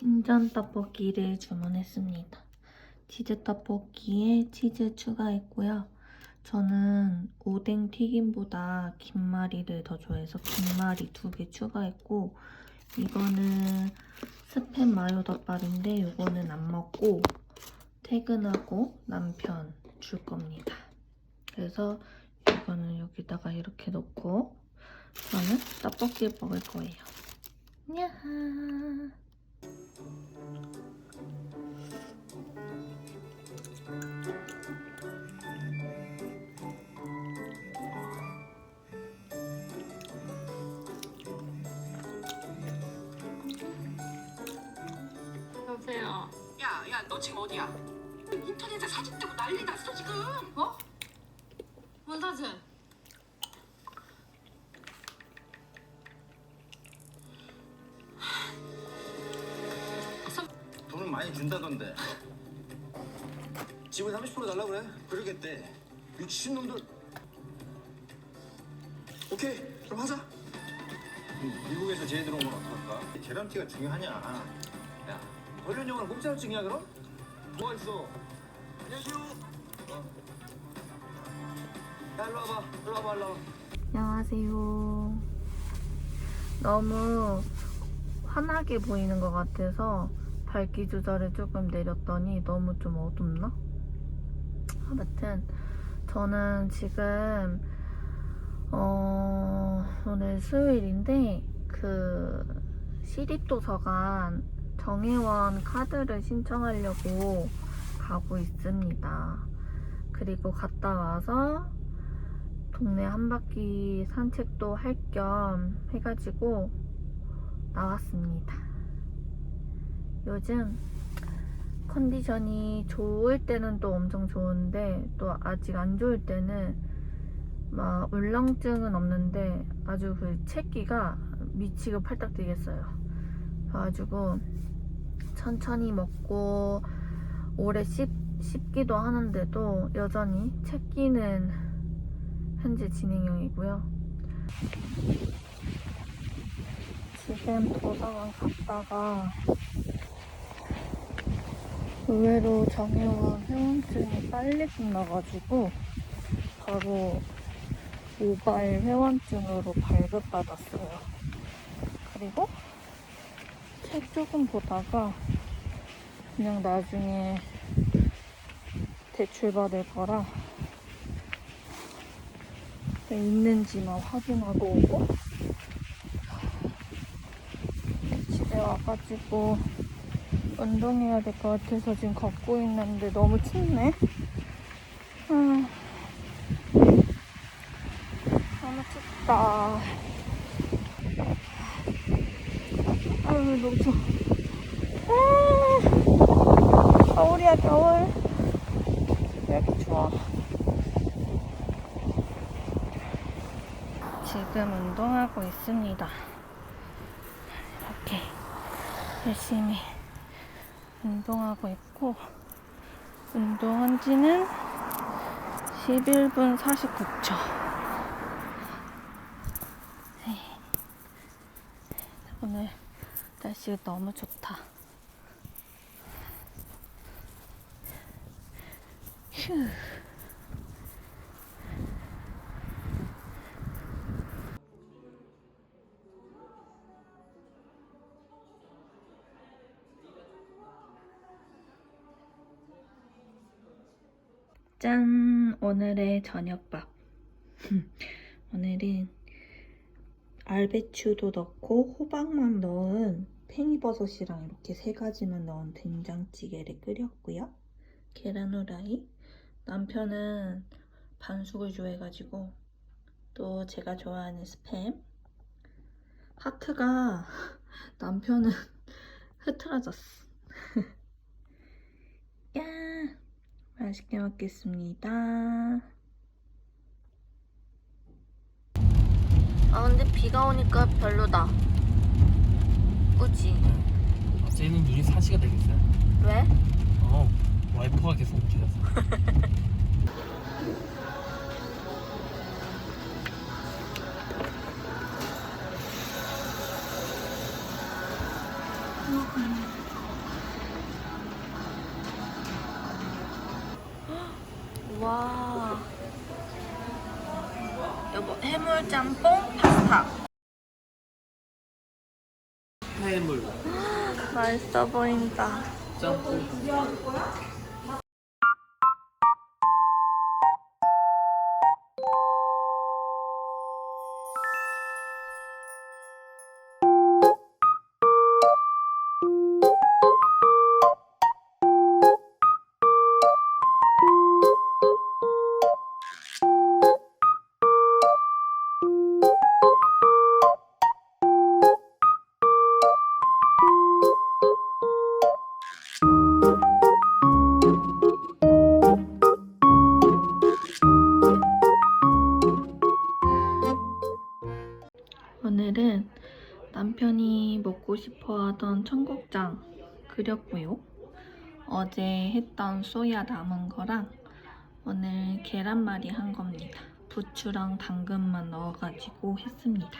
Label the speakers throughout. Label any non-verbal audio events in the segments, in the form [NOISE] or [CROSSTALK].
Speaker 1: 신전 떡볶이를 주문했습니다. 치즈 떡볶이에 치즈 추가했고요. 저는 오뎅 튀김보다 김말이를 더 좋아해서 김말이 두 개 추가했고 이거는 스팸 마요 덮밥인데 이거는 안 먹고 퇴근하고 남편 줄 겁니다. 그래서 이거는 여기다가 이렇게 놓고 저는 떡볶이 먹을 거예요. 야하. 여보세요.
Speaker 2: 야, 야, 너 지금 어디야? 인터넷에 사진 뜨고 난리 났어 지금. 어?
Speaker 1: 뭔 사진?
Speaker 3: 지분 30% 달라고 그래? 그러겠대. 미친놈들. 오케이, 그럼 하자. 음, 미국에서 제일 들어온 건 어떨까? 계란티가 중요하냐? 야, 훈련용으로 몸살증이야 그럼? 뭐가 있어? 안녕하세요. 어. 야, 일로 와봐. 일로 와봐, 일로 와봐.
Speaker 1: 안녕하세요. 너무 환하게 보이는 것 같아서 밝기 조절을 조금 내렸더니 너무 좀 어둡나? 아무튼 저는 지금 어, 오늘 수요일인데 그 시립도서관 정혜원 카드를 신청하려고 가고 있습니다. 그리고 갔다 와서 동네 한 바퀴 산책도 할 겸 해가지고 나왔습니다. 요즘 컨디션이 좋을 때는 또 엄청 좋은데 또 아직 안 좋을 때는 막 울렁증은 없는데 아주 그 채기가 미치고 팔딱 뛰겠어요. 그래가지고 천천히 먹고 오래 씹, 씹기도 하는데도 여전히 채기는 현재 진행형이고요. 지금 도서관 갔다가 의외로 정혜원 회원증이 빨리 끝나가지고 바로 모바일 회원증으로 발급받았어요. 그리고 책 조금 보다가 그냥 나중에 대출받을 거라 있는지만 확인하고 오고 집에 와가지고 운동해야 될 것 같아서 지금 걷고 있는데 너무 춥네. 아, 너무 춥다. 아유 너무 추워. 아, 겨울이야 겨울. 왜 이렇게 추워. 지금 운동하고 있습니다. 이렇게 열심히 운동하고 있고, 운동한 지는 11분 49초. 오늘 날씨가 너무 좋다. 휴. 짠! 오늘의 저녁밥. [LAUGHS] 오늘은 알배추도 넣고 호박만 넣은 팽이버섯이랑 이렇게 세 가지만 넣은 된장찌개를 끓였고요. 계란 후라이. 남편은 반숙을 좋아해가지고 또 제가 좋아하는 스팸. 하트가 [LAUGHS] 남편은 흐트러졌어. [LAUGHS] 야! 맛있게 먹겠습니다. 아 근데 비가 오니까 별로다. 그치?
Speaker 4: 아, 쟤는 눈이 사시가 되겠어요.
Speaker 1: 왜?
Speaker 4: 어, 와이퍼가 계속 움직여서. [LAUGHS]
Speaker 1: 해물 짬뽕 파스타.
Speaker 4: 해물 [GASPS]
Speaker 1: 맛있어 보인다.
Speaker 4: 짬뽕
Speaker 1: 먹고 싶어 하던 청국장 그렸고요. 어제 했던 소야 남은 거랑 오늘 계란말이 한 겁니다. 부추랑 당근만 넣어가지고 했습니다.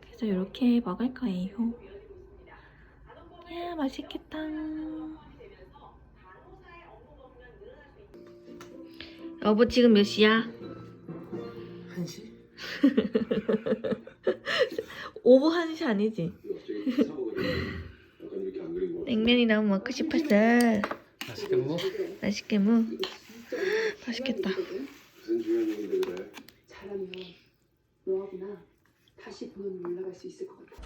Speaker 1: 그래서 이렇게 먹을 거예요. 야, 맛있겠다. 여보, 지금 몇 시야?
Speaker 4: 한시 [LAUGHS]
Speaker 1: 오후 1시 아니지? 냉면이 너무 먹고 싶었어.
Speaker 4: 맛있게 먹어
Speaker 1: 맛있게 먹. 맛있겠다.
Speaker 5: 무슨 중요한 얘기인데 그래?
Speaker 2: 잘하면 너하구나 다시 본원 올라갈 수 있을 것 같아.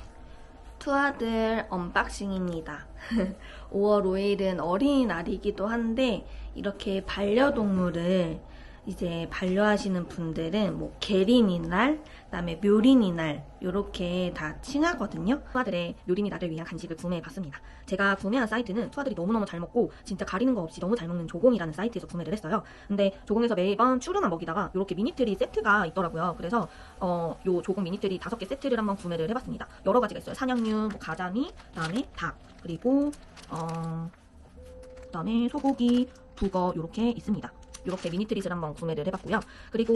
Speaker 1: 투아들 언박싱입니다. [LAUGHS] 5월 5일은 어린이날이기도 한데 이렇게 반려동물을 이제 반려하시는 분들은 뭐 계린이 날, 그다음에 묘린이 날 이렇게 다 칭하거든요. 투아들의 묘린이 날을 위한 간식을 구매해봤습니다. 제가 구매한 사이트는 투아들이 너무너무 잘 먹고 진짜 가리는 거 없이 너무 잘 먹는 조공이라는 사이트에서 구매를 했어요. 근데 조공에서 매번 추루만 먹이다가 이렇게 미니트리 세트가 있더라고요. 그래서 어, 요 조공 미니트리 다섯 개 세트를 한번 구매를 해봤습니다. 여러 가지가 있어요. 사냥류, 뭐 가자미, 그다음에 닭, 그리고 어, 그다음에 소고기, 북어 이렇게 있습니다. 이렇게 미니트릿을 한번 구매를 해봤고요. 그리고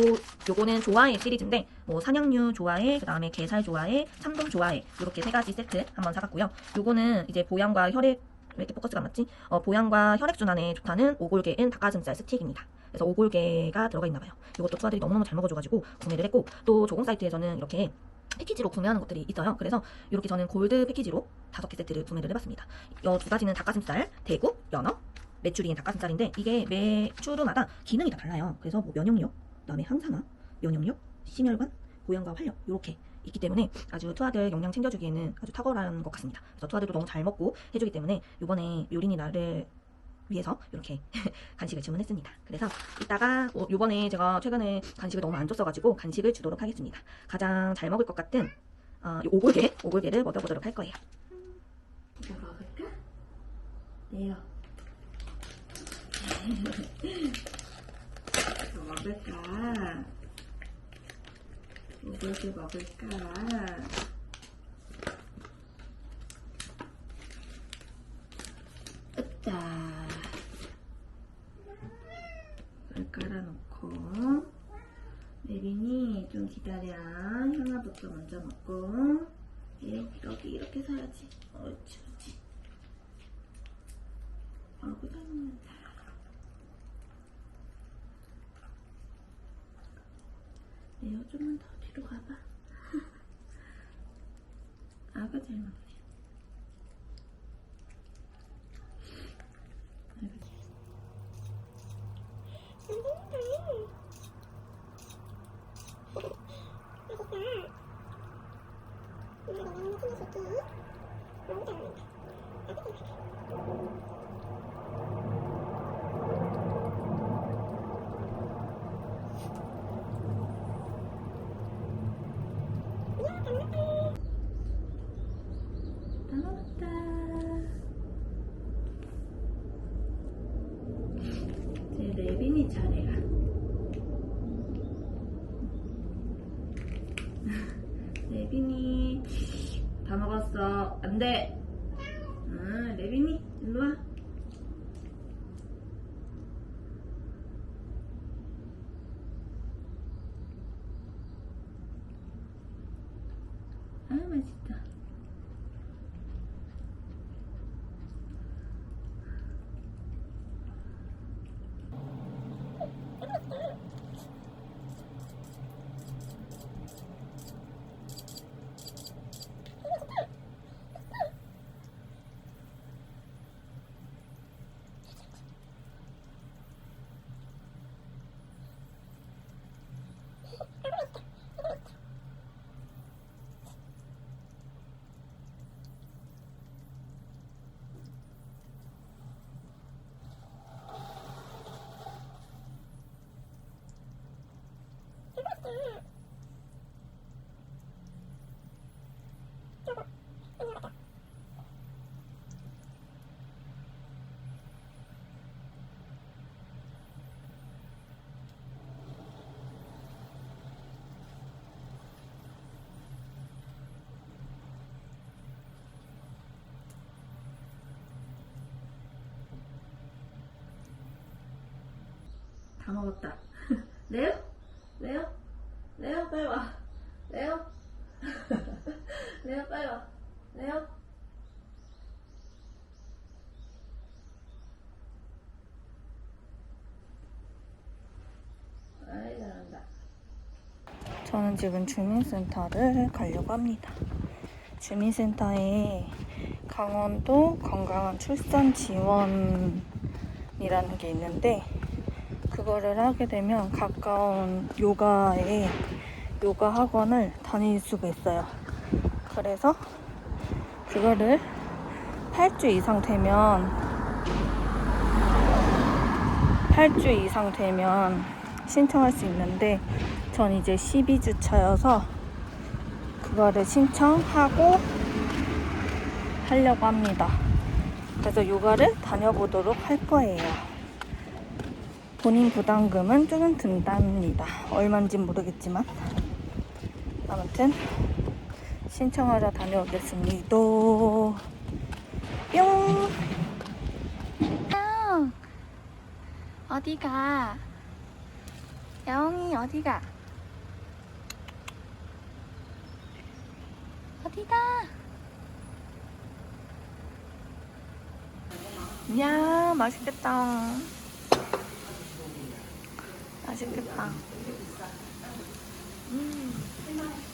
Speaker 1: 요거는 좋아해 시리즈인데 뭐 사냥류 좋아해, 그다음에 게살 좋아해, 참돔 좋아해 이렇게 세 가지 세트 한번 사봤고요. 요거는 이제 보양과 혈액 왜 이렇게 포커스가 안 맞지? 어, 보양과 혈액 순환에 좋다는 오골계인 닭가슴살 스틱입니다. 그래서 오골계가 들어가 있나 봐요. 이것도 투아들이 너무너무 잘 먹어줘가지고 구매를 했고 또 조공 사이트에서는 이렇게 패키지로 구매하는 것들이 있어요. 그래서 이렇게 저는 골드 패키지로 다섯 개 세트를 구매를 해봤습니다. 이 두 가지는 닭가슴살, 대구, 연어, 메추리인 닭가슴살인데 이게 매 추루마다 기능이 다 달라요. 그래서 뭐 면역력, 그다음에 항산화, 면역력, 심혈관, 보양과 활력 이렇게 있기 때문에 아주 투아들 영양 챙겨주기에는 아주 탁월한 것 같습니다. 그래서 투아들도 너무 잘 먹고 해주기 때문에 이번에 요린이 날을 위해서 이렇게 [LAUGHS] 간식을 주문했습니다. 그래서 이따가 어, 요번에 제가 최근에 간식을 너무 안 줬어가지고 간식을 주도록 하겠습니다. 가장 잘 먹을 것 같은 어, 요 오골계, 오골계를 먹여보도록 할 거예요. 이거 먹을까? 네요. 뭐 먹을까? 오골계 먹을까? 으짜. 물 깔아놓고 내빈이 좀 기다려 현아부터 먼저 먹고 이렇게 이렇게 이렇게 서야지 옳지 옳지 아이고 잘 먹는다 내가 좀만 더 뒤로 가봐. [LAUGHS] 아가 잘 먹지 아이고 다 먹었다. 이제 레빈이 차례야. 레빈이 다 먹었어. 안 돼. 아, 레빈이 일로 와. 아, 맛있다. 다 먹었다. 레오? 레오? 레오 빨리 와. 레오? 레오 [LAUGHS] 빨리 와. 레오? 저는 지금 주민센터를 가려고 합니다. 주민센터에 강원도 건강한 출산 지원이라는 게 있는데 그거를 하게 되면 가까운 요가에 요가 학원을 다닐 수가 있어요. 그래서 그거를 8주 이상 되면 8주 이상 되면 신청할 수 있는데 전 이제 12주 차여서 그거를 신청하고 하려고 합니다. 그래서 요가를 다녀보도록 할 거예요. 본인 부담금은 조금 든답니다. 얼마인지 모르겠지만. 아무튼, 신청하러 다녀오겠습니다. 뿅! 형! 어디가? 영이 어디가? 어디가? 야 맛있겠다. 맛있겠다. 음.